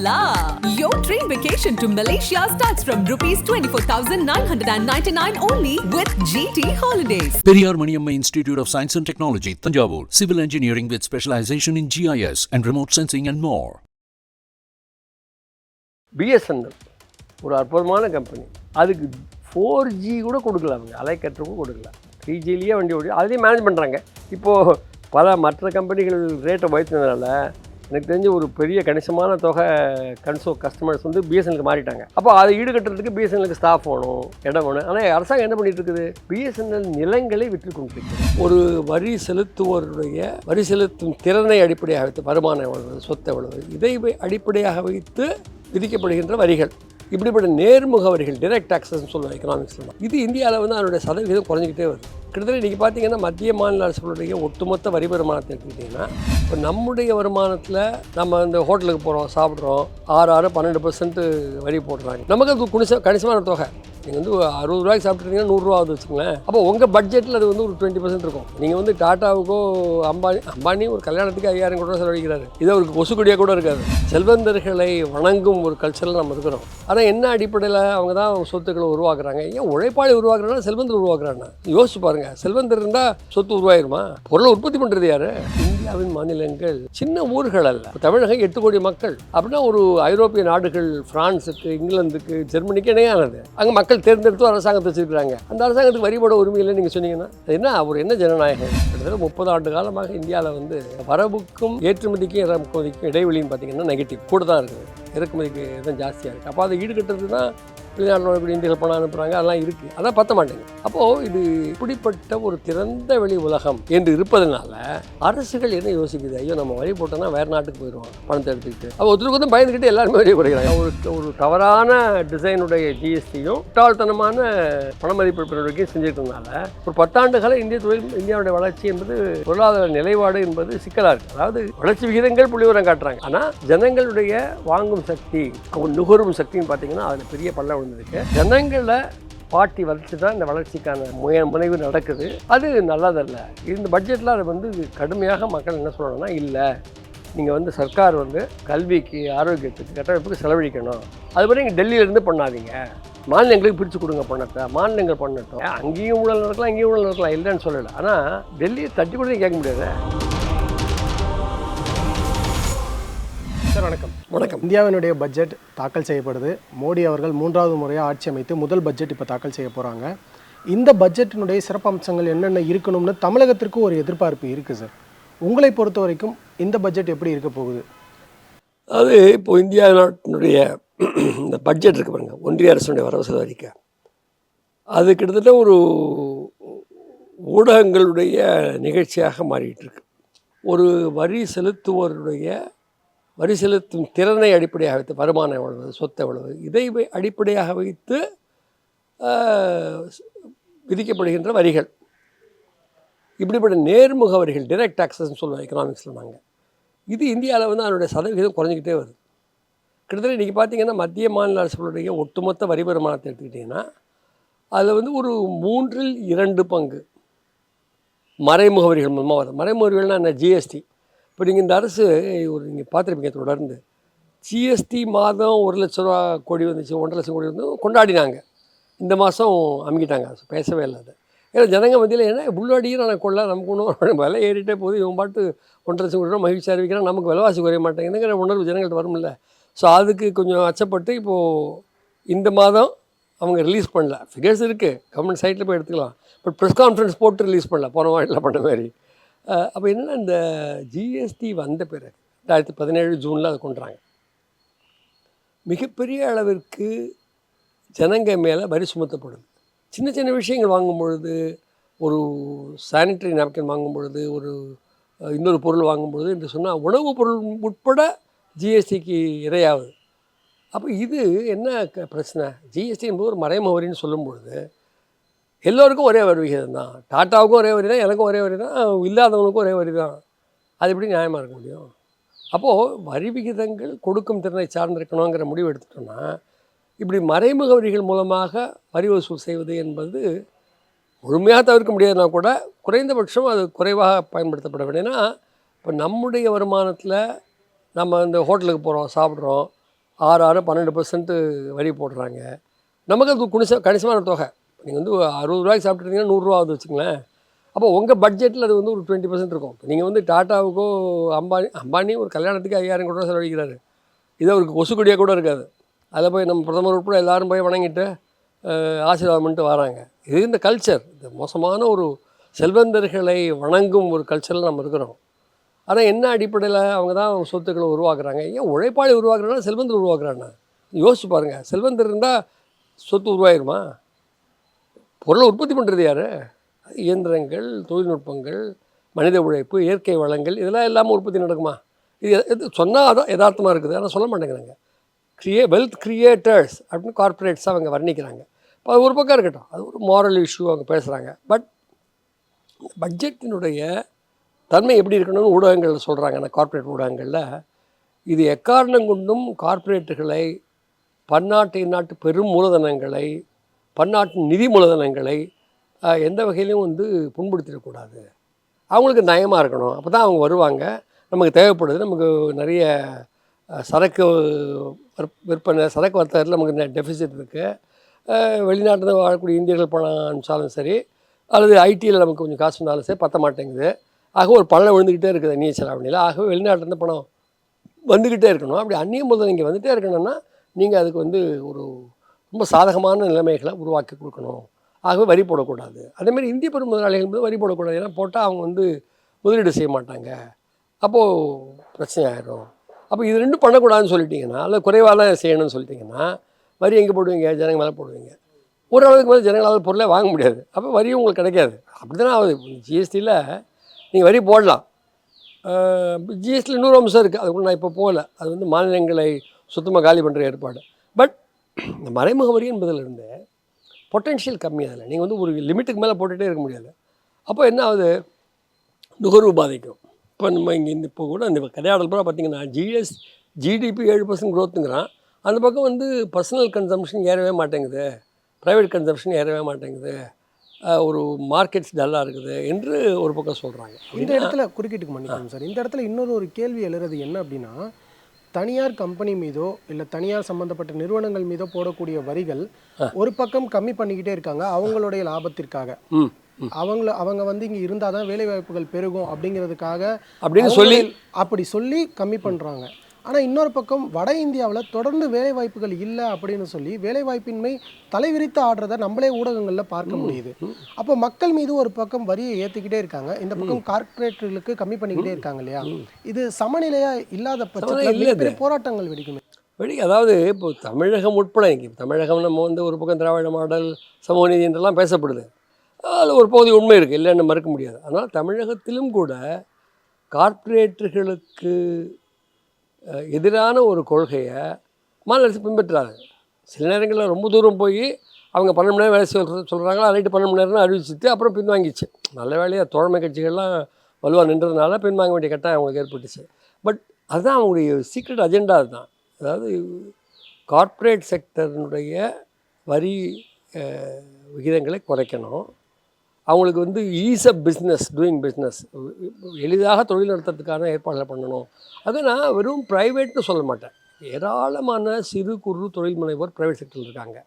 la! Your dream vacation to Malaysia starts from rupees 24,999 only with GT Holidays. Periyar Maniamma Institute of Science and Technology, Tanjavur. Civil engineering with specialization in GIS and remote sensing and more. BSNL ஒரு அற்புதமான company அதுக்கு four G கூட கொடுக்கல அவங்க அலைக்கற்றுக்கும் கொடுக்கல three ஜிலேயே வண்டி ஓடி அதையும் மேனேஜ் பண்ணுறாங்க இப்போது பல மற்ற கம்பெனிகள் ரேட்டை உயர்த்தினதுனால எனக்கு தெரிஞ்ச ஒரு பெரிய கணிசமான தொகை கன்சோ கஸ்டமர்ஸ் வந்து பிஎஸ்என்எலுக்கு மாறிட்டாங்க. அப்போ அதை ஈடுகட்டுறதுக்கு பிஎஸ்என்எலுக்கு ஸ்டாஃப் வேணும் இடம் வேணும். ஆனால் அரசாங்கம் என்ன பண்ணிட்டு இருக்குது? பிஎஸ்என்எல் நிலங்களை விற்று கொண்டு ஒரு வரி செலுத்துவோருடைய வரி செலுத்தும் திறனை அடிப்படையாக வைத்து வருமானம் எவ்வளவு சொத்து எவ்வளவு இதை அடிப்படையாக வைத்து விதிக்கப்படுகின்ற வரிகள். இப்படிப்பட்ட நேர்முக வரிகள் டிரெக்ட் டாக்ஸஸ்னு சொல்லுவாங்க எக்கனாமிக்ஸில் இது இந்தியாவில் வந்து அதனுடைய சதவீதம் குறைஞ்சிக்கிட்டே வருது. கிட்டத்தட்ட இன்றைக்கி பார்த்தீங்கன்னா மத்திய மாநில அரசுகளுடைய ஒட்டுமொத்த வரி வருமானத்தை எடுத்துக்கிட்டிங்கன்னா இப்போ நம்முடைய வருமானத்தில் நம்ம இந்த ஹோட்டலுக்கு போகிறோம் சாப்பிட்றோம் ஆறு ஆறு பன்னெண்டு பர்சன்ட் வரி போடுறாங்க. நமக்கு அது கணிசமான தொகை. நீங்கள் வந்து அறுபது ரூபாய்க்கு சாப்பிட்டுருந்தீங்கன்னா நூறுரூவா ஆகுது வச்சுங்களேன் அப்போ உங்கள் பட்ஜெட்டில் அது வந்து ஒரு டுவெண்ட்டி பர்சன்ட் இருக்கும். நீங்கள் வந்து டாட்டாவுக்கோ அம்பானி அம்பானி ஒரு கல்யாணத்துக்கு ஐயாயிரம் கோடி ரூபா செலவழிக்கிறாரு. இது அவருக்கு கொசுக்குடியாக கூட இருக்காது. செல்வந்தர்களை வணங்கும் ஒரு கல்ச்சரில் நம்ம இருக்கிறோம். ஆனால் என்ன அடிப்படையில் அவங்க தான் சொத்துக்களை உருவாக்குறாங்க? ஏன் உழைப்பாளி உருவாக்குறாங்கன்னா செல்வந்தர் உருவாக்குறாங்கன்னா யோசிச்சு பாருங்கள் செல்வந்தர் இருந்தால் சொத்து உருவாயிருமா? பொருளை உற்பத்தி பண்ணுறது யாரு? இந்தியாவின் மாநிலங்கள். சின்ன ஊர்கள் அல்ல. தமிழகம் எட்டு கோடி மக்கள். அப்படின்னா ஒரு ஐரோப்பிய நாடுகள் பிரான்ஸுக்கு இங்கிலாந்துக்கு ஜெர்மனிக்கு இணையானது. அங்கே மக்கள் தேர்ந்தெடுத்து அரசாங்கம் அரசாங்கத்தை வச்சிருக்காங்க அந்த அரசாங்கத்துக்கு வரி போட உரிமை இல்லைன்னு நீங்கள் சொன்னீங்கன்னா என்ன? அவர் என்ன ஜனநாயகம்? கிட்டத்தட்ட முப்பது ஆண்டு காலமாக இந்தியாவில் வந்து வரவுக்கும் ஏற்றுமதிக்கும் இறக்குமதிக்கும் இடைவெளின்னு பார்த்தீங்கன்னா நெகட்டிவ் கூட தான் இருக்குது. இறக்குமதிக்கு தான் ஜாஸ்தியாக இருக்குது அப்போ அதை ஈடுகட்டுறது தான் வெளிநாட்டில் வரக்கூடிய இந்தியர்கள் பணம் அனுப்புகிறாங்க அதெல்லாம் இருக்குது அதான் பத்த மாட்டேங்குது. அப்போது இது இப்படிப்பட்ட ஒரு திறந்த வெளி உலகம் என்று இருப்பதனால அரசுகள் என்ன யோசிக்குது? ஐயோ நம்ம வழி போட்டோம்னா வேறு நாட்டுக்கு போயிடுவோம் பணத்தை எடுத்துக்கிட்டு. அப்போ ஒருத்தருக்கு வந்து பயந்துக்கிட்டு எல்லாருமே வழி குறைகிறாங்க ஒரு ஒரு தவறான டிசைனுடைய ஜிஎஸ்டியும் முட்டாள்தனமான பண மதிப்பு நடவடிக்கையும் செஞ்சுருக்கனால ஒரு பத்தாண்டுகால இந்திய தொழில் இந்தியாவுடைய வளர்ச்சி என்பது பொருளாதார நிலைப்பாடு என்பது சிக்கலாக இருக்குது அதாவது வளர்ச்சி விகிதங்கள் புள்ளிவரம் காட்டுறாங்க. ஆனால் ஜனங்களுடைய வாங்கும் சக்தி அவங்க நுகரும் சக்தின்னு பார்த்தீங்கன்னா அதில் பெரிய பல்ல விழுந்திருக்கு ஜனங்களை பாட்டி வளர்ச்சி தான் இந்த வளர்ச்சிக்கான முய முனைவு நடக்குது. அது நல்லதல்ல. இந்த பட்ஜெட்டில் அதை வந்து கடுமையாக மக்கள் என்ன சொல்லணும்னா இல்லை. நீங்கள் வந்து சர்க்கார் வந்து கல்விக்கு ஆரோக்கியத்துக்கு கட்டமைப்புக்கு செலவழிக்கணும். அதுபோல் நீங்கள் டெல்லியிலேருந்து பண்ணாதீங்க. மாநிலங்களுக்கு பிரித்து கொடுங்க பணத்தை. மாநிலங்கள் பண்ணட்டும். அங்கேயும் ஊழல் நடக்கலாம் இங்கேயும் ஊழல் நடக்கலாம் இல்லைன்னு சொல்லலை. ஆனால் டெல்லியை தட்டி கூட கேட்க முடியாது? சார் வணக்கம். வணக்கம். இந்தியாவினுடைய பட்ஜெட் தாக்கல் செய்யப்படுது. மோடி அவர்கள் மூன்றாவது முறையாக ஆட்சி அமைத்து முதல் பட்ஜெட் இப்போ தாக்கல் செய்ய போகிறாங்க இந்த பட்ஜெட்டினுடைய சிறப்பம்சங்கள் என்னென்ன இருக்கணும்னு தமிழகத்திற்கு ஒரு எதிர்பார்ப்பு இருக்குது சார். உங்களை பொறுத்த வரைக்கும் இந்த பட்ஜெட் எப்படி இருக்க போகுது? அது இப்போ இந்தியா நாட்டினுடைய இந்த பட்ஜெட் இருக்கு பாருங்க ஒன்றிய அரசுடைய வரவு செலவு அறிக்கை அது கிட்டத்தட்ட ஒரு ஊடகங்களுடைய நிகழ்ச்சியாக மாறிட்டு இருக்கு. ஒரு வரி செலுத்துவோருடைய வரி செலுத்தும் திறனை அடிப்படையாக வைத்து வருமானம் எவ்வளவு சொத்து எவ்வளவு இதை அடிப்படையாக வைத்து விதிக்கப்படுகின்ற வரிகள். இப்படிப்பட்ட நேர்முக வரிகள் டிரெக்ட் டாக்ஸஸ்ன்னு சொல்லுவாங்க எக்கனாமிக்ஸில் நாங்கள் இது இந்தியாவில் வந்து அதனுடைய சதவீதம் குறைஞ்சிக்கிட்டே வருது. கிட்டத்தட்ட இன்றைக்கி பார்த்தீங்கன்னா மத்திய மாநில அரசுகளுடைய ஒட்டுமொத்த வரி வருமானத்தை எடுத்துக்கிட்டிங்கன்னா அதில் வந்து ஒரு மூன்றில் இரண்டு பங்கு மறைமுக வரிகள் மூலமாக வருது மறைமுக வரிகள்னா என்ன ஜிஎஸ்டி இப்போ நீங்கள் இந்த அரசு ஒரு நீங்கள் பார்த்துருப்பீங்க தொடர்ந்து ஜிஎஸ்டி மாதம் ஒரு லட்ச ரூபா கோடி வந்துச்சு ஒன்றரை லட்சம் கோடி வந்து கொண்டாடினாங்க. இந்த மாதம் அமுக்கிட்டாங்க பேசவே இல்லை அது. ஏன்னா ஜனங்க மத்தியில் ஏன்னா உள்ளாடியும் நான் கொள்ள நமக்கு ஒன்றும் விலை ஏறிட்டே போகுது. இவன் பாட்டு ஒன்றரை லட்சம் கோடி ரூபா மகிழ்ச்சி அறிவிக்கிறான் நமக்கு விலைவாசி குறைய மாட்டேங்குதுங்கிற உணர்வு ஜனங்கள்ட்ட வரும்ல. ஸோ அதுக்கு கொஞ்சம் அச்சப்பட்டு இப்போது இந்த மாதம் அவங்க ரிலீஸ் பண்ணல. ஃபிகர்ஸ் இருக்குது கவர்மெண்ட் சைட்டில் போய் எடுத்துக்கலாம். பட் ப்ரெஸ் கான்ஃபரன்ஸ் போட்டு ரிலீஸ் பண்ணல போன வாட்டில் பண்ண மாதிரி. அப்போ என்னென்னா இந்த ஜிஎஸ்டி வந்த பிறகு ரெண்டாயிரத்தி பதினேழு ஜூனில் அதை கொண்டுறாங்க. மிகப்பெரிய அளவிற்கு ஜனங்க மேலே வரி சுமத்தப்படுது. சின்ன சின்ன விஷயங்கள் வாங்கும் பொழுது ஒரு சானிட்டரி நாப்கின் வாங்கும் பொழுது ஒரு இன்னொரு பொருள் வாங்கும் பொழுது என்று சொன்னால் உணவுப் பொருள் உட்பட ஜிஎஸ்டிக்கு இரையாகுது. அப்போ இது என்ன க- பிரச்சனை? ஜிஎஸ்டி என்பது ஒரு மறைமுக வரின்னு சொல்லும் பொழுது எல்லோருக்கும் ஒரே வரி விகிதம் தான். டாட்டாவுக்கும் ஒரே வரி தான் எனக்கும் ஒரே வரி தான் இல்லாதவனுக்கும் ஒரே வரி தான் அது எப்படி நியாயமாக இருக்க முடியும்? அப்போது வரி விகிதங்கள் கொடுக்கும் திறனை சார்ந்திருக்கணுங்கிற முடிவு எடுத்துட்டோன்னா இப்படி மறைமுக வரிகள் மூலமாக வரி வசூல் செய்வது என்பது முழுமையாக தவிர்க்க முடியாதுன்னா கூட குறைந்தபட்சம் அது குறைவாக பயன்படுத்தப்பட வேண்டியனா இப்போ நம்முடைய வருமானத்தில் நம்ம இந்த ஹோட்டலுக்கு போகிறோம் சாப்பிட்றோம் ஆறு ஆறு பன்னெண்டு பர்சன்ட்டு வரி போடுறாங்க. நமக்கு அது குணிச கணிசமான தொகை. நீங்கள் வந்து அறுபது ரூபாய்க்கு சாப்பிட்டுருந்தீங்கன்னா நூறுரூவா ஆகுது வச்சுங்களேன் அப்போ உங்கள் பட்ஜெட்டில் அது வந்து ஒரு டுவெண்ட்டி பர்சன்ட் இருக்கும். நீங்கள் வந்து டாட்டாவுக்கோ அம்பானி அம்பானி ஒரு கல்யாணத்துக்கு ஐயாயிரம் கோடி ரூபா செலவழிக்கிறாரு. இது அவருக்கு கொசுக்கொடியாக கூட இருக்காது. அதில் போய் நம்ம பிரதமர் உட்பட எல்லாரும் போய் வணங்கிட்டு ஆசீர்வாதம் பண்ணிட்டு வராங்க. இது இந்த கல்ச்சர் இந்த மோசமான ஒரு செல்வந்தர்களை வணங்கும் ஒரு கல்ச்சரில் நம்ம இருக்கிறோம். ஆனால் என்ன அடிப்படையில் அவங்க தான் சொத்துக்களை உருவாக்குறாங்க? ஏன் உழைப்பாளி உருவாக்குறாங்கன்னா செல்வந்தர் உருவாக்குறாண்ணா யோசிச்சு பாருங்கள் செல்வந்தர் இருந்தால் சொத்து உருவாயிருமா? பொருளை உற்பத்தி பண்ணுறது யார்? இயந்திரங்கள் தொழில்நுட்பங்கள் மனித உழைப்பு இயற்கை வளங்கள் இதெல்லாம் இல்லாமல் உற்பத்தி நடக்குமா? இது இது சொன்னால் அதான் யதார்த்தமாக இருக்குது. ஆனால் சொல்ல மாட்டேங்கிறாங்க. க்ரியே வெல்த் க்ரியேட்டர்ஸ் அப்படின்னு கார்ப்பரேட்ஸ் அவங்க வர்ணிக்கிறாங்க. இப்போ அது ஒரு பக்கம் இருக்கட்டும். அது ஒரு மாரல் இஷ்யூ அவங்க பேசுகிறாங்க பட் பட்ஜெட்டினுடைய தன்மை எப்படி இருக்கணும்னு ஊடகங்களில் சொல்கிறாங்க அந்த கார்ப்பரேட் ஊடகங்களில் இது எக்காரணம் கொண்டும் கார்ப்பரேட்டுகளை பன்னாட்டு நாட்டு பெரும் மூலதனங்களை பன்னாட்டு நிதி மூலதனங்களை எந்த வகையிலையும் வந்து புண்படுத்திடக்கூடாது. அவங்களுக்கு நயமாக இருக்கணும். அப்போ தான் அவங்க வருவாங்க. நமக்கு தேவைப்படுது. நமக்கு நிறைய சரக்கு விற்- விற்பனை சரக்கு வர்த்தகத்தில் நமக்கு டெஃபிசிட் இருக்குது வெளிநாட்டில் வாழக்கூடிய இந்தியர்கள் பணம் அனுப்பிச்சாலும் சரி அல்லது ஐடியில் நமக்கு கொஞ்சம் காசு இருந்தாலும் சரி பத்த மாட்டேங்குது. ஆக ஒரு பணம் விழுந்துக்கிட்டே இருக்குது அந்நிய செலாவணியில் ஆகவே வெளிநாட்டிலேருந்து பணம் வந்துக்கிட்டே இருக்கணும். அப்படி அந்நிய முதல் இங்கே வந்துகிட்டே இருக்கணும்னா நீங்கள் அதுக்கு வந்து ஒரு ரொம்ப சாதகமான நிலைமைகளை உருவாக்கி கொடுக்கணும். ஆகவே வரி போடக்கூடாது. அதேமாதிரி இந்திய பெரும் முதலாளிகள் வந்து வரி போடக்கூடாது. ஏன்னா போட்டால் அவங்க வந்து முதலீடு செய்ய மாட்டாங்க. அப்போது பிரச்சனை ஆயிடும் அப்போ இது ரெண்டும் பண்ணக்கூடாதுன்னு சொல்லிட்டிங்கன்னா அல்ல குறைவாக தான் செய்யணும்னு சொல்லிட்டிங்கன்னா வரி எங்கே போடுவீங்க? ஜனங்க மேலே போடுவீங்க. ஒரு அளவுக்கு மேலே ஜனங்களால் பொருளே வாங்க முடியாது. அப்போ வரியும் உங்களுக்கு கிடைக்காது. அப்படி தானே ஆகுது ஜிஎஸ்டியில் நீங்கள் வரி போடலாம். ஜிஎஸ்டியில் இன்னொரு அம்சம் இருக்குது அதுக்குள்ள நான் இப்போ போகல. அது வந்து மாநிலங்களை சுத்தமாக காலி பண்ணுற ஏற்பாடு. பட் இந்த மறைமுக வரி என்பதிலிருந்து பொட்டென்ஷியல் கம்மி அதில் நீங்கள் வந்து ஒரு லிமிட்டுக்கு மேலே போட்டுகிட்டே இருக்க முடியாது. அப்போ என்ன ஆகுது? நுகர்வு பாதிக்கும். இப்போ நம்ம இங்கே இந்த இப்போ கூட இந்த கதையாடல் பூரா பார்த்தீங்கன்னா ஜிஎஸ் ஜிடிபி ஏழு பர்சன்ட் க்ரோத்துங்கிறான் அந்த பக்கம் வந்து பர்சனல் கன்சம்ஷன் ஏறவே மாட்டேங்குது. ப்ரைவேட் கன்சம்ஷன் ஏறவே மாட்டேங்குது. ஒரு மார்க்கெட்ஸ் டல்லாக இருக்குது என்று ஒரு பக்கம் சொல்கிறாங்க இந்த இடத்துல குறுக்கிட்டுக்கு மன்னிக்கணும் சார். இந்த இடத்துல இன்னொரு ஒரு கேள்வி எழுறது என்ன அப்படின்னா தனியார் கம்பெனி மீதோ இல்லை தனியார் சம்பந்தப்பட்ட நிறுவனங்கள் மீதோ போடக்கூடிய வரிகள் ஒரு பக்கம் கம்மி பண்ணிக்கிட்டே இருக்காங்க அவங்களுடைய லாபத்திற்காக. அவங்கள அவங்க வந்து இங்கே இருந்தால் தான் வேலை வாய்ப்புகள் பெருகும் அப்படிங்கிறதுக்காக அப்படின்னு சொல்லி அப்படி சொல்லி கம்மி பண்ணுறாங்க ஆனால் இன்னொரு பக்கம் வட இந்தியாவில் தொடர்ந்து வேலை வாய்ப்புகள் இல்லை அப்படின்னு சொல்லி வேலை வாய்ப்பின்மை தலைவிரித்து ஆடுறத நம்மளே ஊடகங்களில் பார்க்க முடியுது. அப்போ மக்கள் மீது ஒரு பக்கம் வரியை ஏற்றிக்கிட்டே இருக்காங்க. இந்த பக்கம் கார்ப்பரேட்டுகளுக்கு கம்மி பண்ணிக்கிட்டே இருக்காங்க இல்லையா? இது சமநிலையா இல்லாத பட்சத்தில் போராட்டங்கள் வெடிக்குமே. வெளி அதாவது இப்போ தமிழகம் உட்பட இங்கே தமிழகம் நம்ம வந்து ஒரு பக்கம் திராவிட மாடல் சமூக நீதி என்றெல்லாம் பேசப்படுது. அதில் ஒரு பகுதி உண்மை இருக்குது இல்லைன்னு மறுக்க முடியாது. ஆனால் தமிழகத்திலும் கூட கார்ப்பரேட்டுகளுக்கு எதிரான ஒரு கொள்கையை மாநில அரசு பின்பற்றுறாங்க சில நேரங்களில் ரொம்ப தூரம் போய் அவங்க பன்னெண்டு மணி நேரம் வேலை செய்ய சொல்கிறாங்களா அரைட்டு பன்னெண்டு மணி நேரம்னு அறிவிச்சிட்டு அப்புறம் பின்வாங்கிச்சு. நல்ல வேலையாக தோழமை கட்சிகள்லாம் வலுவாக நின்றதுனால பின்வாங்க வேண்டிய கட்டாயம் அவங்களுக்கு ஏற்பட்டுச்சு. பட் அதுதான் அவங்களுடைய சீக்ரெட் அஜெண்டா அதுதான். அதாவது கார்ப்பரேட் செக்டரினுடைய வரி விகிதங்களை குறைக்கணும். அவங்களுக்கு வந்து ease of business doing business எளிதாக தொழில் நடத்துறதுக்கான ஏற்பாடுகளை பண்ணணும். அது நான் வெறும் ப்ரைவேட்னு சொல்ல மாட்டேன். ஏராளமான சிறு குறு தொழில் முனைவோர் ப்ரைவேட் செக்டரில் இருக்காங்க.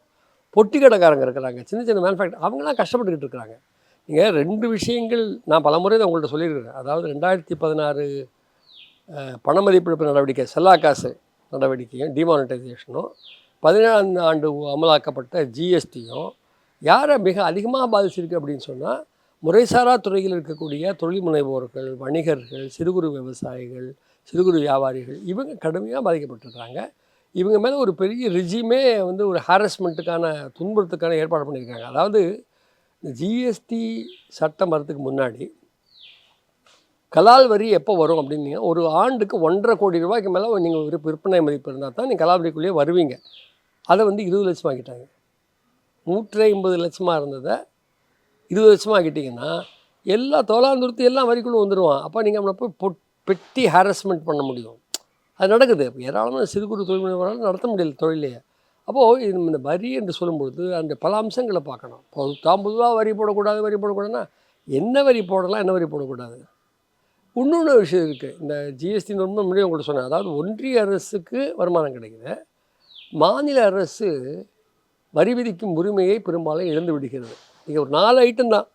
பொட்டி கடைக்காரங்க இருக்கிறாங்க. சின்ன சின்ன மேனுஃபேக்சர் அவங்களாம் கஷ்டப்பட்டுக்கிட்டு இருக்கிறாங்க. நீங்கள் ரெண்டு விஷயங்கள் நான் பலமுறை இதை உங்கள்கிட்ட சொல்லியிருக்கிறேன். அதாவது ரெண்டாயிரத்தி பதினாறு பணமதிப்பிழப்பு நடவடிக்கை செல்லா காசு நடவடிக்கையும் டிமானிட்டைசேஷனும் பதினேழாம் ஆண்டு அமலாக்கப்பட்ட ஜிஎஸ்டியும் யாரை மிக அதிகமாக பாதிச்சிருக்கு அப்படின்னு சொன்னால் முறைசாரா துறையில் இருக்கக்கூடிய தொழில் முனைவோர்கள் வணிகர்கள் சிறு குறு விவசாயிகள் சிறு குறு வியாபாரிகள் இவங்க கடுமையாக பாதிக்கப்பட்டிருக்காங்க இவங்க மேலே ஒரு பெரிய ரிஜிமே வந்து ஒரு ஹாரஸ்மெண்ட்டுக்கான துன்புறுத்துக்கான ஏற்பாடு பண்ணியிருக்காங்க. அதாவது இந்த ஜிஎஸ்டி சட்டம் வரதுக்கு முன்னாடி கலால் வரி எப்போ வரும் அப்படின்னீங்க ஒரு ஆண்டுக்கு ஒன்றரை கோடி ரூபாய்க்கு மேலே நீங்கள் ஒரு விற்பனை மதிப்பு இருந்தால் தான் நீங்கள் கலால் வரிக்குள்ளேயே வருவீங்க. அதை வந்து இருபது லட்சம் வாங்கிட்டாங்க. நூற்றி ஐம்பது லட்சமாக இருந்ததை இருபது லட்சமாக ஆக்கிட்டிங்கன்னா எல்லா தோலாந்துருத்தி எல்லாம் வரிக்குள்ளே வந்துடுவான் அப்போ நீங்கள் நம்மளை போய் பொட் பெட்டி ஹாரஸ்மெண்ட் பண்ண முடியும். அது நடக்குது. ஏராளமான சிறு குறு தொழில் முனைவரால் நடத்த முடியல தொழிலையே அப்போது இது இந்த வரி என்று சொல்லும்பொழுது அந்த பல அம்சங்களை பார்க்கணும். இப்போ தாம் பொதுவாக வரி போடக்கூடாது வரி போடக்கூடாதுன்னா என்ன வரி போடலாம் என்ன வரி போடக்கூடாது? இன்னொன்று விஷயம் இருக்குது இந்த ஜிஎஸ்டி ரொம்ப முன்னாடி உங்கள்கிட்ட சொன்னேன். அதாவது ஒன்றிய அரசுக்கு வருமானம் கிடைக்குது. மாநில அரசு வரி விதிக்கும் உரிமையை பெரும்பாலும் இழந்து விடுகிறது. இங்கே ஒரு நாலு ஐட்டம் தான்.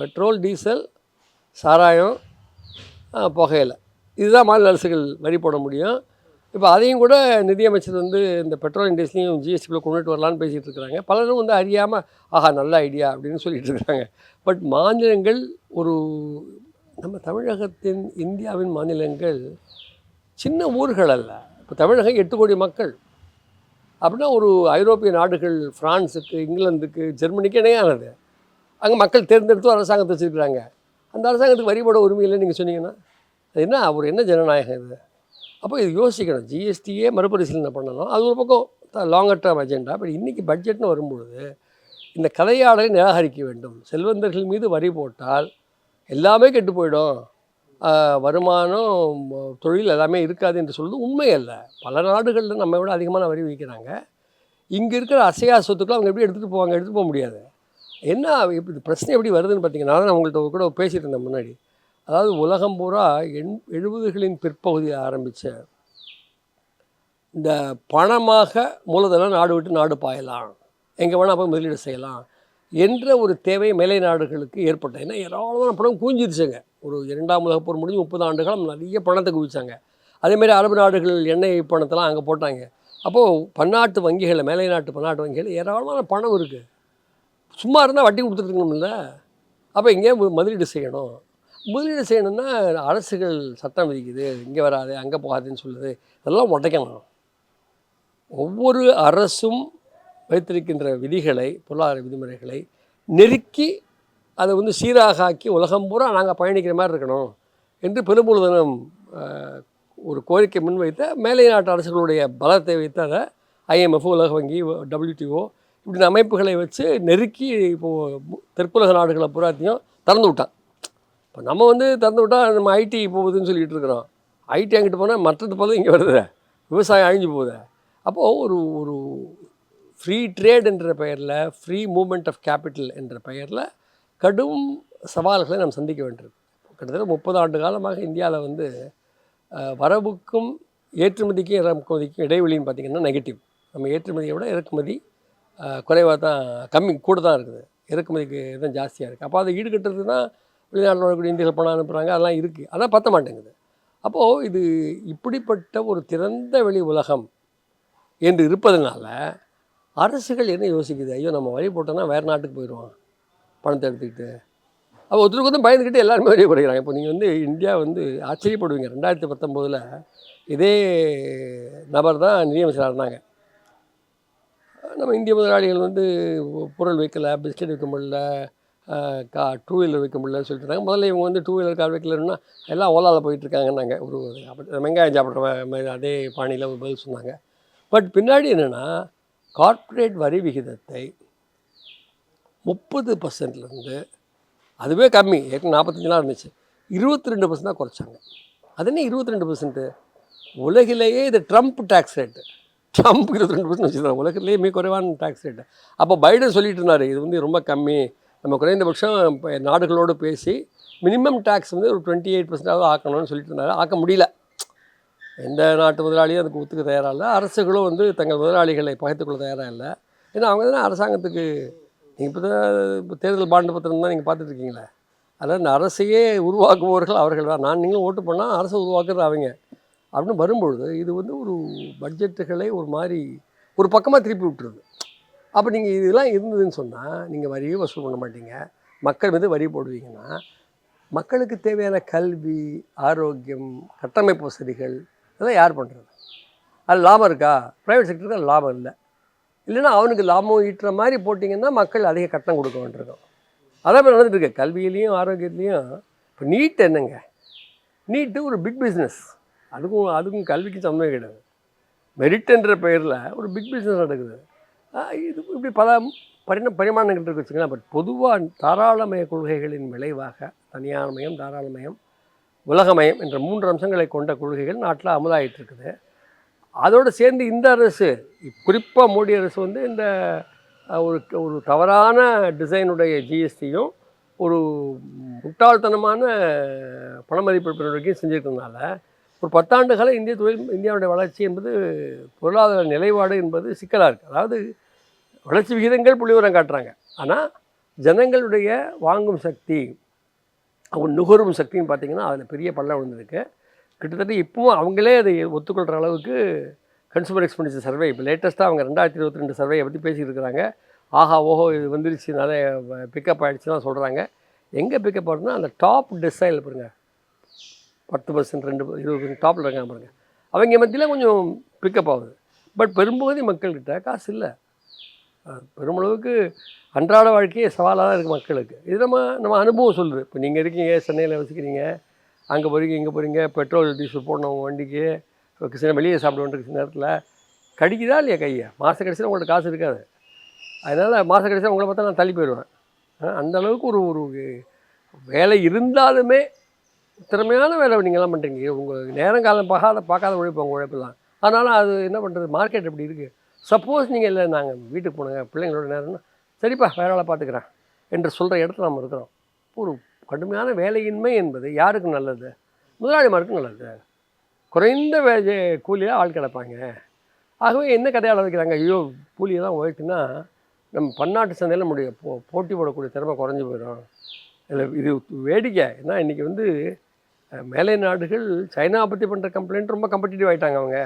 பெட்ரோல் டீசல் சாராயம் புகையில. இதுதான் மாநில அரசுகள் வரி போட முடியும். இப்போ அதையும் கூட நிதியமைச்சர் வந்து இந்த பெட்ரோல் இண்டஸ்ட்ரியும் ஜிஎஸ்டிக்குள்ளே கொண்டுட்டு வரலான்னு பேசிகிட்டு இருக்கிறாங்க. பலரும் வந்து அறியாமல் ஆஹா நல்ல ஐடியா அப்படின்னு சொல்லிட்டு இருக்காங்க பட் மாநிலங்கள் ஒரு நம்ம தமிழகத்தின் இந்தியாவின் மாநிலங்கள் சின்ன ஊர்கள் அல்ல. இப்போ தமிழகம் எட்டு கோடி மக்கள். அப்படின்னா ஒரு ஐரோப்பிய நாடுகள் ஃப்ரான்ஸுக்கு இங்கிலாந்துக்கு ஜெர்மனிக்கு இணையானது. அங்கே மக்கள் தேர்ந்தெடுத்து அரசாங்கத்தை வச்சுருக்கிறாங்க. அந்த அரசாங்கத்துக்கு வரிபட உரிமை இல்லைன்னு நீங்கள் சொன்னீங்கன்னா அது என்ன அவர் என்ன ஜனநாயகம் இது? அப்போ இது யோசிக்கணும். ஜிஎஸ்டியே மறுபரிசீலனை பண்ணணும். அது ஒரு பக்கம் லாங்கர் டேர்ம் அஜெண்டா பட் இன்றைக்கி பட்ஜெட்னு வரும்பொழுது இந்த கதையாடலை நிராகரிக்க வேண்டும். செல்வந்தர்கள் மீது வரி போட்டால் எல்லாமே கெட்டு போயிடும். வருமானம் தொழில் எல்லாமே இருக்காது என்று சொல்வது உண்மை அல்ல. பல நாடுகளில் நம்ம விட அதிகமான வரி விதிக்கிறாங்க இங்கே இருக்கிற அசையா சொத்துக்களை அவங்க எப்படி எடுத்துகிட்டு போவாங்க எடுத்துகிட்டு போக முடியாது. என்ன இப்படி பிரச்சனை எப்படி வருதுன்னு பார்த்தீங்கன்னா நான் உங்கள்கிட்ட கூட பேசிகிட்டு இருந்தேன் முன்னாடி. அதாவது உலகம் பூரா எண் எழுபதுகளின் பிற்பகுதியில் ஆரம்பித்த இந்த பணமாக மூலதனம் நாடு விட்டு நாடு பாயலாம். எங்கே வேணால் போய் முதலீடு செய்யலாம். என்ற ஒரு தேவை மேலை நாடுகளுக்கு ஏற்பட்டது ஏன்னா ஏராளமான பணம் குவிஞ்சிருச்சுங்க. ஒரு இரண்டாம் உலக போர் முடிஞ்சு முப்பது ஆண்டுகளும் நிறைய பணத்தை குவிச்சாங்க. அதேமாரி அரபு நாடுகள் எண்ணெய் பணத்தெல்லாம் அங்கே போட்டாங்க. அப்போது பன்னாட்டு வங்கிகளில் மேலை நாட்டு பன்னாட்டு வங்கிகளில் ஏராளமான பணம் இருக்குது சும்மா இருந்தால் வட்டி கொடுத்துருக்கணும்ல அப்போ இங்கே முதலீடு செய்யணும். முதலீடு செய்யணும்னா அரசுகள் சட்டம் விதிக்குது. இங்கே வராது அங்கே போகாதுன்னு சொல்லுது. இதெல்லாம் உடைக்கணும். ஒவ்வொரு அரசும் வைத்திருக்கின்ற விதிகளை பொருளாதார விதிமுறைகளை நெருக்கி அதை வந்து சீராக ஆக்கி உலகம் பூரா நாங்கள் பயணிக்கிற மாதிரி இருக்கணும் என்று பெருமூலதனம் ஒரு கோரிக்கை முன்வைத்த மேலை நாட்டு அரசுகளுடைய பலத்தை வைத்து அதை ஐஎம்எஃப் உலக வங்கி டபிள்யூடிஓ இப்படி அமைப்புகளை வச்சு நெருக்கி இப்போது தெற்குலக நாடுகளை பூராத்தையும் திறந்து விட்டான். இப்போ நம்ம வந்து திறந்து விட்டால் நம்ம ஐடி போகுதுன்னு சொல்லிட்டு இருக்கிறோம். ஐடி அங்கிட்டு போனால் மற்றது போதும் இங்கே வருது. விவசாயம் அழிஞ்சு போகுது. அப்போது ஒரு ஒரு ஃப்ரீ ட்ரேட் என்ற பெயரில் ஃப்ரீ மூமெண்ட் ஆஃப் கேபிட்டல் என்ற பெயரில் கடும் சவால்களை நாம் சந்திக்க வேண்டியிருக்கு கிட்டத்தட்ட முப்பது ஆண்டு காலமாக இந்தியாவில் வந்து வரவுக்கும் ஏற்றுமதிக்கும் இறக்குமதிக்கும் இடைவெளின்னு பார்த்திங்கன்னா நெகட்டிவ் நம்ம ஏற்றுமதியை விட இறக்குமதி குறைவாக தான் கம்மி கூட தான் இருக்குது. இறக்குமதிக்கு தான் ஜாஸ்தியாக இருக்குது அப்போ அதை ஈடுகட்டுறது தான் வெளிநாட்டில் வரக்கூடிய இந்தியர்கள் பணம் அனுப்புகிறாங்க அதெல்லாம் இருக்குது அதான் பத்த மாட்டேங்குது. அப்போது இது இப்படிப்பட்ட ஒரு திறந்த வெளி உலகம் என்று இருப்பதனால அரசுகள் என்ன யோசிக்குது? ஐயோ நம்ம வழி போட்டோன்னா வேறு நாட்டுக்கு போயிடுவோம். பணத்தை எடுத்துக்கிட்டு. அப்போ ஒருத்தருக்கு வந்து பயந்துக்கிட்டு எல்லாருமே வரி போடுகிறாங்க இப்போ நீங்கள் வந்து இந்தியா வந்து ஆச்சரியப்படுவீங்க. ரெண்டாயிரத்தி பத்தொம்போதில் இதே நபர் தான் நிதியமைச்சராக இருந்தாங்க. நம்ம இந்திய முதலாளிகள் வந்து பொருள் வைக்கல பிஸ்கெட் வைக்க முடியல கா டூ வீலர் வைக்க முடியலன்னு சொல்லிட்டு முதல்ல இவங்க வந்து டூ வீலர் கார் வைக்கலன்னா எல்லாம் ஓலாவில் போயிட்டுருக்காங்கன்னாங்க ஒரு அப்படி வெங்காயம் சாப்பிட்ற மாதிரி அதே பாணியில் ஒரு பதில் சொன்னாங்க. பட் பின்னாடி என்னென்னா கார்ப்பரேட் வரி விகிதத்தை முப்பது பர்சன்ட்லேருந்து அதுவே கம்மி ஏற்கனவே நாற்பத்தஞ்சுலாம் இருந்துச்சு. இருபத்தி ரெண்டு பர்சன்ட் தான் குறைச்சாங்க. அது என்ன இருபத்தி ரெண்டு பர்சன்ட்டு? உலகிலேயே இது ட்ரம்ப் டேக்ஸ் ரேட்டு ட்ரம்ப் இருபத்தி ரெண்டு பர்சன்ட் வச்சுருந்தாங்க உலகத்துலேயே மிக குறைவான டேக்ஸ் ரேட்டு அப்போ பைடன் சொல்லிட்டு இருந்தார் இது வந்து ரொம்ப கம்மி. நம்ம குறைந்தபட்சம் இப்போ நாடுகளோடு பேசி மினிமம் டேக்ஸ் வந்து ஒரு டுவெண்ட்டி எயிட் பர்சன்டாவது ஆக்கணும்னு சொல்லிட்டு இருந்தாரு. ஆக்க முடியல. எந்த நாட்டு முதலாளியும் அதுக்கு ஒத்துக்க தயாராக இல்லை. அரசுகளும் வந்து தங்கள் முதலாளிகளை பகைத்துக்கொள்ள தயாராக இல்லை. ஏன்னா அவங்க தானே அரசாங்கத்துக்கு நீங்கள் இப்போ தான் இப்போ தேர்தல் பாண்டு பத்திரம் தான் நீங்கள் பார்த்துட்ருக்கீங்களே. அதாவது இந்த அரசையே உருவாக்குபவர்கள் அவர்கள் தான். நான் நீங்களும் ஓட்டு பண்ணால் அரசை உருவாக்குறது அவங்க. அப்படின்னு வரும்பொழுது இது வந்து ஒரு பட்ஜெட்டுகளை ஒரு மாதிரி ஒரு பக்கமாக திருப்பி விட்டுருது. அப்போ நீங்கள் இதெல்லாம் இருந்ததுன்னு சொன்னால் நீங்கள் வரியும் வசூல் பண்ண மாட்டீங்க. மக்கள் மீது வரி போடுவீங்கன்னா மக்களுக்கு தேவையான கல்வி ஆரோக்கியம் கட்டமைப்பு வசதிகள் இதெல்லாம் யார் பண்ணுறது அது லாபம் இருக்கா? ப்ரைவேட் செக்டருக்கு அது லாபம் இல்லை. இல்லைன்னா அவனுக்கு லாபம் ஈட்டுற மாதிரி போட்டிங்கன்னா மக்கள் அதிக கட்டணம் கொடுக்க வேண்டியிருக்கோம். அதான் இப்போ நடந்துட்டு கல்வியிலையும் ஆரோக்கியத்துலேயும். இப்போ நீட் என்னங்க? நீட்டு ஒரு பிக் பிஸ்னஸ் அதுக்கும் அதுக்கும் கல்விக்கும் சம்மந்தம் கிடையாது. மெரிட்ன்ற பெயரில் ஒரு பிக் பிஸ்னஸ் நடக்குது. இது இப்படி பல பரிண பரிமாணங்கள் இருக்கு வச்சுக்கலாம் பட் பொதுவாக தாராளமய கொள்கைகளின் விளைவாக தனியார்மயம் தாராளமயம் உலகமயம் என்ற மூன்று அம்சங்களை கொண்ட கொள்கைகள் நாட்டில் அமலாயிட்டு இருக்குது அதோடு சேர்ந்து இந்த அரசு குறிப்பாக மோடி அரசு வந்து இந்த ஒரு ஒரு தவறான டிசைனுடைய ஜிஎஸ்டியும் ஒரு முட்டாள்தனமான பணமதிப்பு நடவடிக்கையும் செஞ்சுருக்கிறதுனால ஒரு பத்தாண்டு கால இந்திய தொழில் இந்தியாவுடைய வளர்ச்சி என்பது பொருளாதார நிலைப்பாடு என்பது சிக்கலாக இருக்குது அதாவது வளர்ச்சி விகிதங்கள் புள்ளிவரம் காட்டுறாங்க. ஆனால் ஜனங்களுடைய வாங்கும் சக்தி அவங்க நுகரும் சக்தின்னு பார்த்தீங்கன்னா அதில் பெரிய பள்ளம் விழுந்திருக்கு. கிட்டத்தட்ட இப்போவும் அவங்களே அதை ஒத்துக்கொள்கிற அளவுக்கு கன்சூமர் எக்ஸ்பெண்டிச்சர் சர்வே இப்போ லேட்டஸ்ட்டாக அவங்க ரெண்டாயிரத்தி இருபத்தி ரெண்டு சர்வேயை பற்றி பேசியிருக்கிறாங்க ஆஹா ஓஹோ இது வந்துருச்சு நிறைய பிக்கப் ஆகிடுச்சுலாம் சொல்கிறாங்க எங்கே பிக்கப் ஆகுதுன்னா அந்த டாப் டெசைல் பாருங்க. பத்து பர்சன்ட் ரெண்டு இருபது பர்சன்ட் டாப்பில் இருக்காங்க பாருங்கள் அவங்க மத்தியில் கொஞ்சம் பிக்கப் ஆகுது. பட் பெரும்பகுதி மக்கள்கிட்ட காசு இல்லை. பெருமளவுக்கு அன்றாட வாழ்க்கையே சவாலாக தான் இருக்குது மக்களுக்கு. இது நம்ம நம்ம அனுபவம் சொல்லுது. இப்போ நீங்கள் இருக்கீங்க சென்னையில் வசிக்கிறீங்க அங்கே போகிறீங்க இங்கே போகிறீங்க பெட்ரோல் டீசல் போடணும் உங்கள் வண்டிக்கு இப்போ சில வெளியே சாப்பிட வேண்டிய நேரத்தில் கடிக்குதா இல்லையா கையை? மாத கடைசியில் உங்கள்ட்ட காசு இருக்காது. அதனால் மாத கடைசியில் உங்களை பார்த்தா நான் தள்ளி போயிடுவேன். அஹ் அந்த அளவுக்கு ஒரு ஒரு வேலை இருந்தாலுமே திறமையான வேலை நீங்கள்லாம் பண்ணுறீங்க உங்கள் நேரம் காலம் பார்க்காத பார்க்காத உழைப்பு உங்கள் உழைப்புலாம் அதனால் அது என்ன பண்ணுறது மார்க்கெட் எப்படி இருக்குது சப்போஸ் நீங்கள் இல்லை நாங்கள் வீட்டுக்கு போனாங்க பிள்ளைங்களோட நேரம்னா சரிப்பா வேற வேலை பார்த்துக்கிறேன் என்று சொல்கிற இடத்துல நம்ம இருக்கிறோம். ஒரு கடுமையான வேலையின்மை என்பது யாருக்கு நல்லது? முதலாளிமாருக்கு நல்லது. குறைந்த வேஜ கூலியாக ஆள் கிடப்பாங்க. ஆகவே என்ன கதையால் வைக்கிறாங்க ஐயோ கூலியெல்லாம் உயர்த்தினா நம்ம பன்னாட்டு சந்தையில் நம்முடைய போ போட்டி போடக்கூடிய திறமை குறைஞ்சி போயிடும். இல்லை இது வேடிக்கை. ஏன்னா இன்றைக்கி வந்து மேலை நாடுகள் சைனா பற்றி பண்ணுற கம்ப்ளைண்ட் ரொம்ப கம்படிட்டிவ் ஆகிட்டாங்க அவங்க.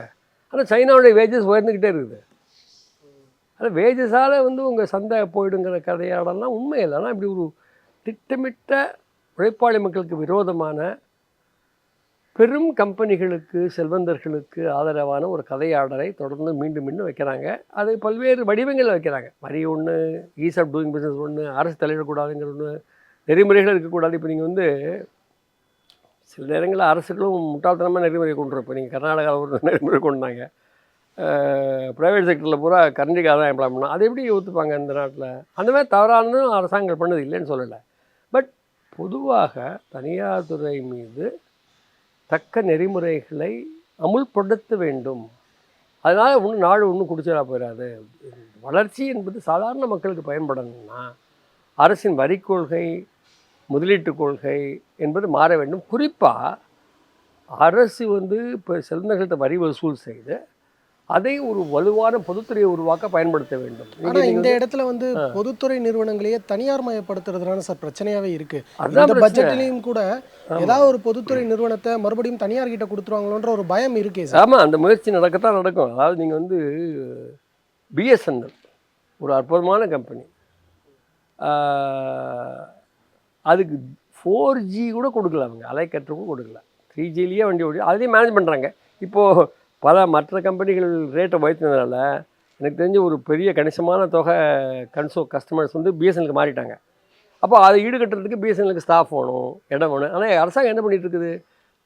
ஆனால் சைனாவுடைய வேஜஸ் உயர்ந்துக்கிட்டே இருக்குது. ஆனால் வேஜஸால் வந்து உங்கள் சந்தை போயிடுங்கிற கதையாடலாம் உண்மை இல்லை. ஆனால் இப்படி ஒரு திட்டமிட்ட உழைப்பாளி மக்களுக்கு விரோதமான பெரும் கம்பெனிகளுக்கு செல்வந்தர்களுக்கு ஆதரவான ஒரு கதையாடலை தொடர்ந்து மீண்டும் மீண்டும் வைக்கிறாங்க. அது பல்வேறு வடிவங்களில் வைக்கிறாங்க. வரி ஒன்று ஈஸ் ஆஃப் டூயிங் பிஸ்னஸ் ஒன்று அரசு தலையிடக்கூடாதுங்கிற ஒன்று நெறிமுறைகள் இருக்கக்கூடாது. இப்போ நீங்கள் வந்து சில நேரங்களில் அரசுகளும் முட்டாள்தனமாக நெறிமுறை கொண்டு இப்போ நீங்கள் கர்நாடகாவில் ஒரு நெறிமுறை கொண்டாங்க ப்ரைவேட் செக்டரில் பூரா கரண்டிக்காக தான் எம்ப்ளாய் பண்ணால் அது எப்படி ஒத்துப்பாங்க இந்த நாட்டில்? அந்த மாதிரி தவறானதும் அரசாங்கம் பண்ணது இல்லைன்னு சொல்லலை. பட் பொதுவாக தனியார் துறை மீது தக்க நெறிமுறைகளை அமுல்படுத்த வேண்டும். அதனால் ஒன்றும் நாடு ஒன்றும் குடிச்சலா போயிடாது வளர்ச்சி என்பது சாதாரண மக்களுக்கு பயன்படணும்னா அரசின் வரி கொள்கை முதலீட்டு கொள்கை என்பது மாற வேண்டும். குறிப்பாக அரசு வந்து இப்போ செல்வந்தர்கள்ட்ட வரி வசூல் செய்து அதை ஒரு வலுவான பொதுத்துறையை உருவாக்க பயன்படுத்த வேண்டும். ஆனா நீங்க- இந்த இடத்துல வந்து பொதுத்துறை நிறுவனங்களையே தனியார் மயப்படுத்துறதுனால சார் பிரச்சனையாவே இருக்கு. பிரச்சனை. பட்ஜெட்லயும் கூட ஏதாவது ஒரு பொதுத்துறை நிறுவனத்தை மறுபடியும் தனியார் கிட்ட கொடுத்துருவாங்களோன்ற ஒரு பயம் இருக்கே சார். ஆமாம் அந்த முயற்சி நடக்கத்தான் நடக்கும். அதாவது நீங்கள் வந்து பிஎஸ்என்எல் ஒரு அற்புதமான கம்பெனி அதுக்கு ஃபோர் ஜி கூட கொடுக்கல அவங்க. அலைக்கற்றுக்கும் கொடுக்கல. த்ரீ ஜிலேயே வண்டி ஓடி அதையும் மேனேஜ் பண்ணுறாங்க இப்போது பல மற்ற கம்பெனிகள் ரேட்டை உயர்த்தினதுனால எனக்கு தெரிஞ்ச ஒரு பெரிய கணிசமான தொகை கன்சோ கஸ்டமர்ஸ் வந்து பிஎஸ்என்எலுக்கு மாறிட்டாங்க. அப்போ அதை ஈடுகட்டுறதுக்கு பிஎஸ்என்எலுக்கு ஸ்டாஃப் வேணும் இடம் வேணும். ஆனால் அரசாங்கம் என்ன பண்ணிகிட்ருக்குது இருக்குது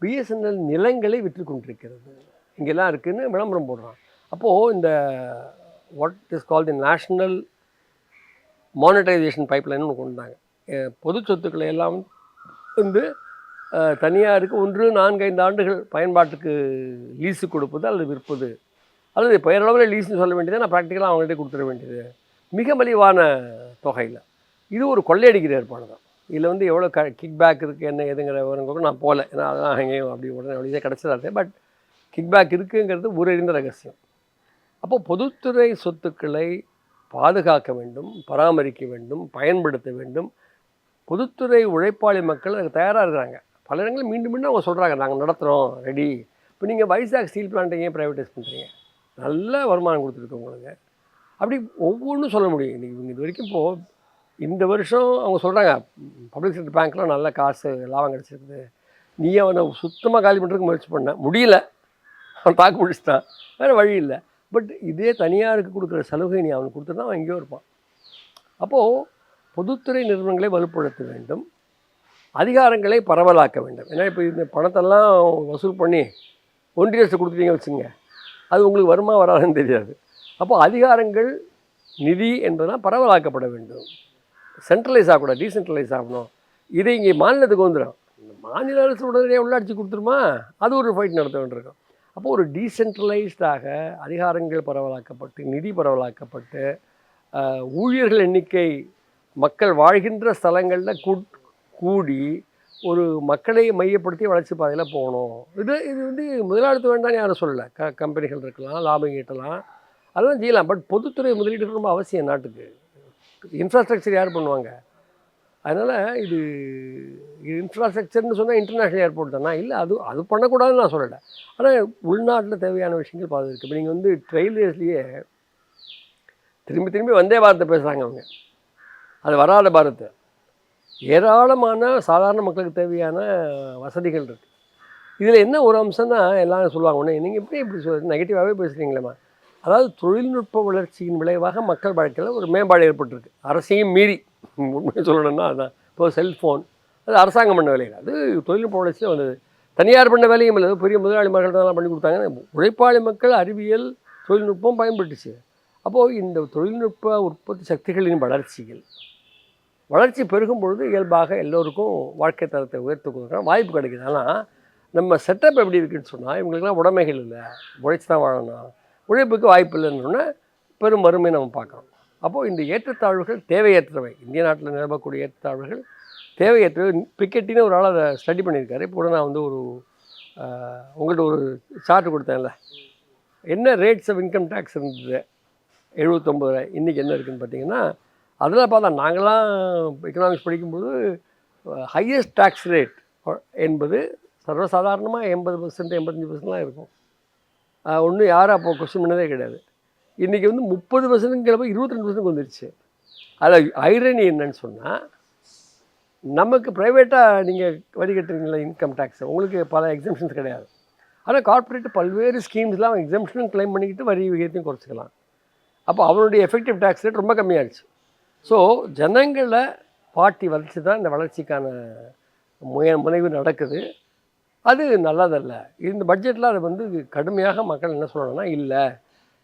பிஎஸ்என்எல் நிலங்களை விற்று கொண்டிருக்கிறது. இங்கெல்லாம் இருக்குதுன்னு விளம்பரம் போடுறான். அப்போது இந்த what is call the national monetization பைப்லைன்னு ஒன்று கொண்டு வந்தாங்க. பொது சொத்துக்களை எல்லாம் வந்து தனியாருக்கு ஒன்று நான்கு ஐந்து ஆண்டுகள் பயன்பாட்டுக்கு லீஸு கொடுப்பது அல்லது விற்பது. அல்லது பெயரளவில் லீஸ்னு சொல்ல வேண்டியது நான் ப்ராக்டிக்கலாக அவங்கள்ட்ட கொடுத்துட வேண்டியது. மிக மலிவான தொகையில். இது ஒரு கொள்ளையடிக்கிற ஏற்பாடு தான் இதில் வந்து எவ்வளோ க கிக் பேக் இருக்குது என்ன எதுங்கிற விவரங்களுக்கு நான் போகல. ஏன்னா அதெல்லாம் எங்கேயும் அப்படி உடனே அப்படியே கிடச்சதா பட் கிக் பேக் இருக்குங்கிறது ஊரறிந்த ரகசியம். அப்போது பொதுத்துறை சொத்துக்களை பாதுகாக்க வேண்டும் பராமரிக்க வேண்டும் பயன்படுத்த வேண்டும். பொதுத்துறை உழைப்பாளி மக்கள் அதுக்கு தயாராக இருக்கிறாங்க. பல இடங்களில் மீண்டும் மீண்டும் அவங்க சொல்கிறாங்க நாங்கள் நடத்துகிறோம் ரெடி இப்போ நீங்கள் வைசாக் ஸ்டீல் பிளான்ட்டை ஏன் ப்ரைவேட்டைஸ் பண்ணுறீங்க நல்ல வருமானம் கொடுத்துருக்கு உங்களுக்கு. அப்படி ஒவ்வொன்றும் சொல்ல முடியும். இன்றைக்கி இவங்க இது வரைக்கும் இப்போது இந்த வருஷம் அவங்க சொல்கிறாங்க பப்ளிக் செக்டர் பேங்க்லாம் நல்ல காசு லாபம் கிடச்சிருக்குது. நீ அவனை சுத்தமாக காலி பண்ணுறதுக்கு முயற்சி பண்ண. முடியல. அவன் தாக்கு முடிச்சுட்டான் வேறு வழி இல்லை. பட் இதே தனியாருக்கு கொடுக்குற சலுகை நீ அவனுக்கு கொடுத்துருந்தா அவன் எங்கேயோ இருப்பான். அப்போது பொதுத்துறை நிறுவனங்களை வலுப்படுத்த வேண்டும். அதிகாரங்களை பரவலாக்க வேண்டும். ஏன்னா இப்போ இந்த பணத்தெல்லாம் வசூல் பண்ணி ஒன்றிய அரசு கொடுத்துட்டீங்க வச்சுங்க அது உங்களுக்கு வருமா வராதுன்னு தெரியாது. அப்போ அதிகாரங்கள் நிதி என்பதெல்லாம் பரவலாக்கப்பட வேண்டும். சென்ட்ரலைஸ் ஆகக்கூடாது டீசென்ட்ரலைஸ் ஆகணும். இதை இங்கே மாநிலத்துக்கு வந்துடும். இந்த மாநில அரசு உடனடியாக உள்ளாட்சி கொடுத்துருமா? அது ஒரு ஃபைட் நடத்த வேண்டியிருக்கும். அப்போ ஒரு டீசென்ட்ரலைஸ்டாக அதிகாரங்கள் பரவலாக்கப்பட்டு நிதி பரவலாக்கப்பட்டு ஊழியர்கள் எண்ணிக்கை மக்கள் வாழ்கின்ற ஸ்தலங்களில் கூடி ஒரு மக்களை மையப்படுத்தி வளர்ச்சி பாதையில் போகணும். இது இது வந்து முதலாளித்து வேண்டாம்னு யாரும் சொல்லலை. க கம்பெனிகள் இருக்கலாம் லாபம் ஈட்டலாம். அதெல்லாம் செய்யலாம். பட் பொதுத்துறை முதலீடு ரொம்ப அவசியம் நாட்டுக்கு. இன்ஃப்ராஸ்ட்ரக்சர் யார் பண்ணுவாங்க? அதனால் இது இன்ஃப்ராஸ்ட்ரக்சர்னு சொன்னால் இன்டர்நேஷ்னல் ஏர்போர்ட் தானா? இல்லை அது அது பண்ணக்கூடாதுன்னு நான் சொல்லலை. ஆனால் உள்நாட்டில் தேவையான விஷயங்கள் பாது இருக்குது இப்போ நீங்கள் வந்து ரயில்வேஸ்லேயே திரும்பி திரும்பி வந்தே பாரத்தை பேசுகிறாங்க அவங்க. அது வராத பாரத். ஏராளமான சாதாரண மக்களுக்கு தேவையான வசதிகள் இருக்குது இதில் என்ன ஒரு அம்சம்னா எல்லாரும் சொல்லுவாங்க உடனே நீங்கள் எப்படி இப்படி சொல் நெகட்டிவாகவே பேசுகிறீங்களேம்மா அதாவது தொழில்நுட்ப வளர்ச்சியின் விளைவாக மக்கள் வாழ்க்கையில் ஒரு மேம்பாடு ஏற்பட்டிருக்கு. அரசையும் மீறி. உண்மையை சொல்லணும்னா அதுதான் இப்போ செல்ஃபோன் அது அரசாங்கம் பண்ண வேலைகள் அது தொழில்நுட்ப வளர்ச்சியில் வந்தது. தனியார் பண்ண வேலையும் இல்லை. பெரிய முதலாளி மக்கள் பண்ணி கொடுத்தாங்க. உழைப்பாளி மக்கள் அறிவியல் தொழில்நுட்பம் பயன்பட்டுச்சு. அப்போது இந்த தொழில்நுட்ப உற்பத்தி சக்திகளின் வளர்ச்சிகள் வளர்ச்சி பெருகும் பொழுது இயல்பாக எல்லோருக்கும் வாழ்க்கை தரத்தை உயர்த்துக்கிறதுக்கான வாய்ப்பு கிடைக்குது. ஆனால் நம்ம செட்டப் எப்படி இருக்குன்னு சொன்னால் இவங்களுக்குலாம் உடைமைகள் இல்லை. உழைச்சி தான் வாழணும். உழைப்புக்கு வாய்ப்பு இல்லைன்னு பெரும் வறுமை நம்ம பார்க்குறோம். அப்போது இந்த ஏற்றத்தாழ்வுகள் தேவையற்றவை. இந்திய நாட்டில் நிரம்பக்கூடிய ஏற்றத்தாழ்வுகள் தேவையற்றவை. பிக்கெட்டின்னு ஒரு ஆள் அதை ஸ்டடி பண்ணியிருக்காரு. இப்போ கூட நான் வந்து ஒரு உங்கள்கிட்ட ஒரு சார்ட் கொடுத்தேன்ல. என்ன ரேட்ஸ் ஆஃப் இன்கம் டேக்ஸ் இருந்தது? எழுபத்தொம்பது ரூபாய் இன்றைக்கி என்ன இருக்குதுன்னு பார்த்தீங்கன்னா அதில் பார்த்தா நாங்களாம் எக்கனாமிக்ஸ் படிக்கும்போது ஹையஸ்ட் டேக்ஸ் ரேட் என்பது சர்வசாதாரணமாக எண்பது பர்சன்ட் எண்பத்தஞ்சு பர்சன்ட்லாம் இருக்கும். ஒன்றும் யாரும் அப்போ கொஸ்டின் பண்ணதே கிடையாது. இன்றைக்கி வந்து முப்பது பர்சன்ட்டுங்கிறப்ப இருபத்தி ரெண்டு பர்சன்ட் வந்துருச்சு. அதில் ஐரணி என்னன்னு சொன்னால் நமக்கு ப்ரைவேட்டாக நீங்கள் வரி கட்டுறீங்களா இன்கம் டேக்ஸ் உங்களுக்கு பல எக்ஸம்ஷன்ஸ் கிடையாது. ஆனால் கார்ப்பரேட் பல்வேறு ஸ்கீம்ஸ்லாம் எக்ஸம்ஷனும் கிளைம் பண்ணிக்கிட்டு வரி விகிதத்தையும் குறைச்சிக்கலாம். அப்போ அவனுடைய எஃபெக்டிவ் டேக்ஸ் ரேட் ரொம்ப கம்மியாகிடுச்சு ஸோ ஜனங்களை பாட்டி வளர்ச்சி தான் இந்த வளர்ச்சிக்கான முய முனைவு நடக்குது. அது நல்லதல்ல. இந்த பட்ஜெட்டில் அது வந்து கடுமையாக மக்கள் என்ன சொல்லணும்னா இல்லை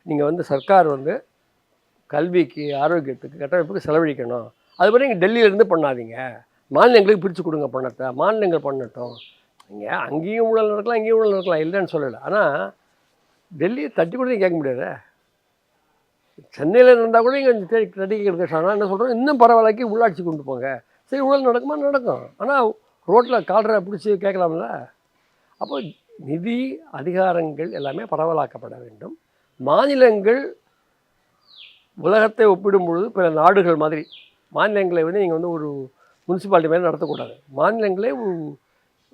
நீங்கள் வந்து சர்க்கார் வந்து கல்விக்கு ஆரோக்கியத்துக்கு கட்டமைப்புக்கு செலவழிக்கணும். அது நீங்கள் டெல்லியிலேருந்து பண்ணாதீங்க. மாநிலங்களுக்கு பிரித்து கொடுங்க பணத்தை. மாநிலங்கள் பண்ணட்டும். இங்கே அங்கேயும் ஊழல் நடக்கலாம் இங்கேயும் ஊழல் நடக்கலாம் இல்லைன்னு சொல்லலை. ஆனால் டெல்லியை தட்டி கூட கேட்க முடியாதே. சென்னையில் இருந்தால் கூட இங்கே தேடி தட்டி நான் ஆனால் என்ன சொல்கிறோம் இன்னும் பரவாயில்லக்கி உள்ளாட்சி கொண்டு போங்க. சரி ஊழல் நடக்குமா? நடக்கும். ஆனால் ரோட்டில் கால்ரை பிடிச்சி கேட்கலாம்ல? அப்போ நிதி அதிகாரங்கள் எல்லாமே பரவலாக்கப்பட வேண்டும். மாநிலங்கள் உலகத்தை ஒப்பிடும் பொழுது பிற நாடுகள் மாதிரி மாநிலங்களை வந்து நீங்கள் வந்து ஒரு முனிசிபாலிட்டி மாதிரி நடத்தக்கூடாது. மாநிலங்களே ஒரு-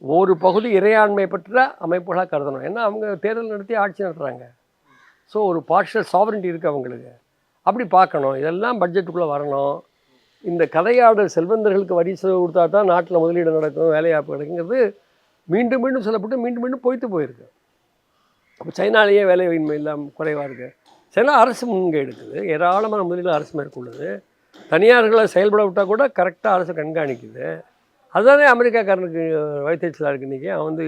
ஒரு பகுதி இறையாண்மை பெற்ற அமைப்புகளாக கருதணும். ஏன்னா அவங்க தேர்தல் நடத்தி ஆட்சி நடத்துகிறாங்க ஸோ ஒரு பார்ஷியல் சாவரண்டி இருக்குது அவங்களுக்கு. அப்படி பார்க்கணும். இதெல்லாம் பட்ஜெட்டுக்குள்ளே வரணும். இந்த கதையாடல் செல்வந்தர்களுக்கு வரி செலவு கொடுத்தா தான் நாட்டில் முதலீடு நடக்கும் வேலைவாய்ப்பு கிடைக்குங்கிறது மீண்டும் மீண்டும் சொல்லப்பட்டு மீண்டும் மீண்டும் பொய்த்து போயிருக்கு. அப்போ சைனாலேயே வேலையின்மை இல்லாமல் குறைவாக இருக்குது சைனா அரசு முன்கை எடுக்குது. ஏராளமான முதலீடு அரசு மேற்கொள்ளுது. தனியார்களை செயல்பட விட்டால் கூட கரெக்டாக அரசு கண்காணிக்குது. அதுதானே அமெரிக்காக்காரனுக்கு வயிற்றுச்சலாக இருக்கு இன்றைக்கி அவன் வந்து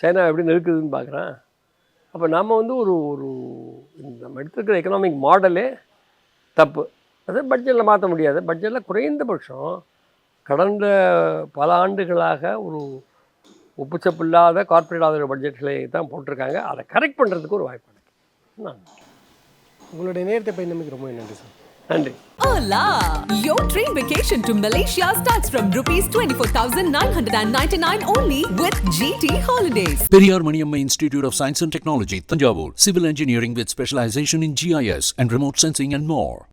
சைனா எப்படி நெருக்குதுன்னு பார்க்குறான். அப்போ நாம் வந்து ஒரு ஒரு நம்ம எடுத்துருக்கிற எக்கனாமிக் மாடலே தப்பு. அது பட்ஜெட்டில் மாற்ற முடியாது. பட்ஜெட்டில் குறைந்தபட்சம் கடந்த பல ஆண்டுகளாக ஒரு ஒப்புச்சப்பில்லாத கார்ப்பரேட் ஆதரவு பட்ஜெட்களை தான் போட்டிருக்காங்க. அதை கரெக்ட் பண்ணுறதுக்கு ஒரு வாய்ப்பு இருக்குது உங்களுடைய நேரத்தை பயணமைக்கு ரொம்ப நன்றி sir. Hola! Your dream vacation to Malaysia starts from rupees 24,999 only with GT Holidays. Periyar Maniamma Institute of Science and Technology, Tanjavur. Civil engineering with specialization in GIS and remote sensing and more.